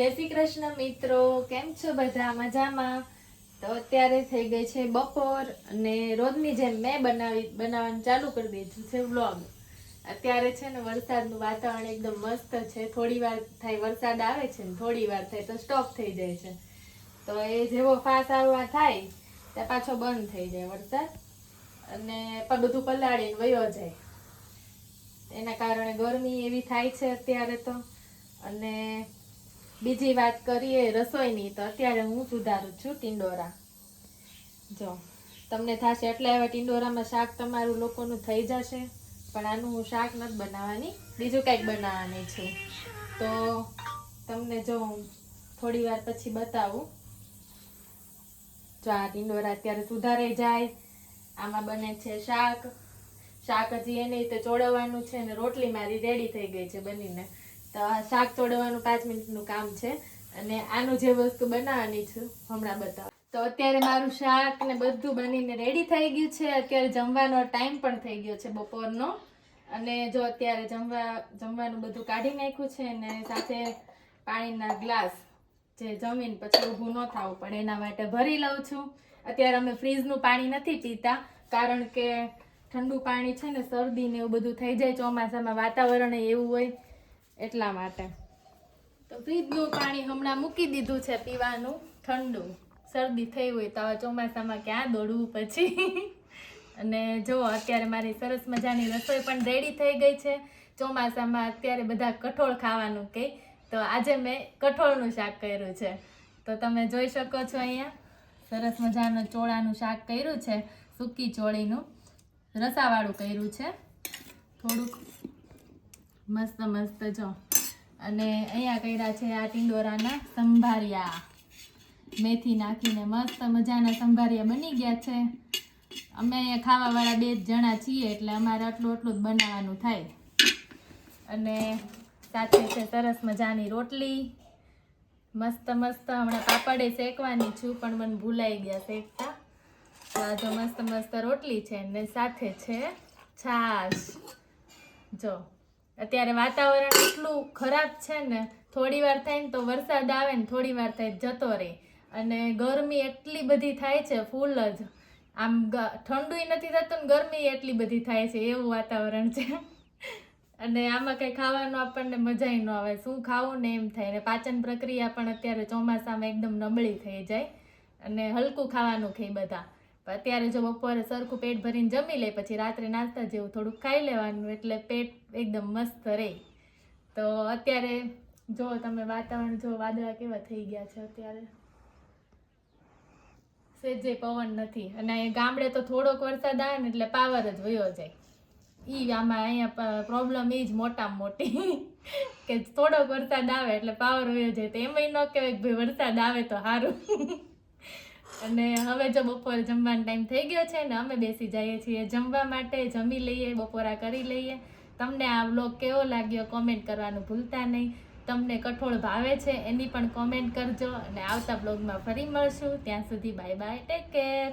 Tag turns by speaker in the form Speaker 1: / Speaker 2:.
Speaker 1: જય શ્રી કૃષ્ણ મિત્રો. કેમ છો બધા? મજામાં? તો અત્યારે થઈ ગઈ છે બપોર અને રોજની જેમ મેં બનાવી, બનાવવાનું ચાલુ કરી દીધું છે વ્લોગ. અત્યારે છે ને વરસાદનું વાતાવરણ એકદમ મસ્ત છે. થોડી વાર થાય વરસાદ આવે છે ને થોડી વાર થાય તો સ્ટોપ થઈ જાય છે. તો એ જેવો ફાસ આવવા થાય, ત્યાં પાછો બંધ થઈ જાય વરસાદ. અને બધું પલાળીને વયો જાય. એના કારણે ગરમી એવી થાય છે અત્યારે તો. અને બીજી વાત કરીએ રસોઈની, તો અત્યારે હું સુધારું છું ટિંડોરા. જો, તમને થશે એટલે હવે ટિંડોરામાં શાક તમારું લોકોનું થઈ જશે, પણ આનું હું શાક નથી બનાવવાની, બીજું કંઈક બનાવવાની છું. તો તમને જો હું થોડી વાર પછી બતાવું. જો આ ટિંડોરા અત્યારે સુધારાઈ જાય, આમાં બને છે શાક. શાક હજી એને રીતે ચોળવવાનું છે ને રોટલી મારી રેડી થઈ ગઈ છે બનીને. તો શાક તોડવાનું પાંચ મિનિટનું કામ છે. અને આનું જે વસ્તુ બનાવવાની છું, હમણાં બતાવ. તો અત્યારે મારું શાક ને બધું બનીને રેડી થઈ ગયું છે. અત્યારે જમવાનો ટાઈમ પણ થઈ ગયો છે બપોરનો. અને જો અત્યારે જમવા, જમવાનું બધું કાઢી નાખ્યું છે અને સાથે પાણીના ગ્લાસ જે જમીન પછી ઊભું ન થવું પડે, એના માટે ભરી લઉં છું. અત્યારે અમે ફ્રીજનું પાણી નથી પીતા, કારણ કે ઠંડુ પાણી છે ને, શરદી ને એવું બધું થઈ જાય, ચોમાસામાં વાતાવરણ એવું હોય એટલા માટે. તો ફ્રીજનું પાણી હમણાં મૂકી દીધું છે પીવાનું, ઠંડુ. શરદી થઈ હોય તો ચોમાસામાં ક્યાં દોડવું પછી? અને જો, અત્યારે મારી સરસ મજાની રસોઈ પણ રેડી થઈ ગઈ છે. ચોમાસામાં અત્યારે બધા કઠોળ ખાવાનું કહે તો આજે મેં કઠોળનું શાક કર્યું છે. તો તમે જોઈ શકો છો અહીંયા, સરસ મજાનું ચોળાનું શાક કર્યું છે, સૂકી ચોળીનું. રસાવાળું કર્યું છે. થોડુંક મસ્ત મસ્ત જો. અને અહીંયા કર્યા છે આ ટીંડોરાના સંભારિયા. મેથી નાખીને મસ્ત મજાના સંભારિયા બની ગયા છે. અમે અહીંયા ખાવાવાળા બે જ જણા છીએ, એટલે અમારે આટલું આટલું જ બનાવવાનું થાય. અને સાથે છે સરસ મજાની રોટલી. મસ્ત મસ્ત. હમણાં પાપડે શેકવાની છું, પણ મને ભૂલાઈ ગયા શેકતા. તો આ જો મસ્ત મસ્ત રોટલી છે. ને સાથે છે છાશ. જો. અત્યારે વાતાવરણ એટલું ખરાબ છે ને, થોડી વાર થાય ને તો વરસાદ આવે ને થોડી વાર થાય જતો રહે. અને ગરમી એટલી બધી થાય છે ફૂલ જ. આમ ઠંડુય નથી થતું ને ગરમી એટલી બધી થાય છે, એવું વાતાવરણ છે. અને આમાં કંઈ ખાવાનું આપણને મજા ન આવે, શું ખાવું ને એમ થાય. ને પાચન પ્રક્રિયા પણ અત્યારે ચોમાસામાં એકદમ નબળી થઈ જાય. અને હલકું ખાવાનું ખાઈ બધા. અત્યારે જો બપોરે સરખું પેટ ભરીને જમી લે, પછી રાત્રે નાસ્તા જેવું થોડુંક ખાઈ લેવાનું, એટલે પેટ એકદમ મસ્ત રહે. તો અત્યારે જો તમે વાતાવરણ જો વાદળા કેવા થઈ ગયા છે અત્યારે? સેજે પવન નથી. અને ગામડે તો થોડોક વરસાદ આવે ને એટલે પાવર જ વયો જાય. ઈ આમાં અહીંયા પ્રોબ્લેમ એ જ મોટામાં મોટી. કે થોડોક વરસાદ આવે એટલે પાવર વયો જાય. તો એમાંય ન કહેવાય કે ભાઈ વરસાદ આવે તો સારું અને હવે જો બપોરે જમવાનો ટાઈમ થઈ ગયો છે ને અમે બેસી જઈએ છીએ જમવા માટે, જમી લઈએ, બપોરા કરી લઈએ. તમને આ વ્લોગ કેવો લાગ્યો કોમેન્ટ કરવાનું ભૂલતા નહીં. તમને કઠોળ ભાવે છે એની પણ કોમેન્ટ કરજો અને આવતા બ્લોગમાં ફરી મળશું. ત્યાં સુધી બાય બાય ટેક કેર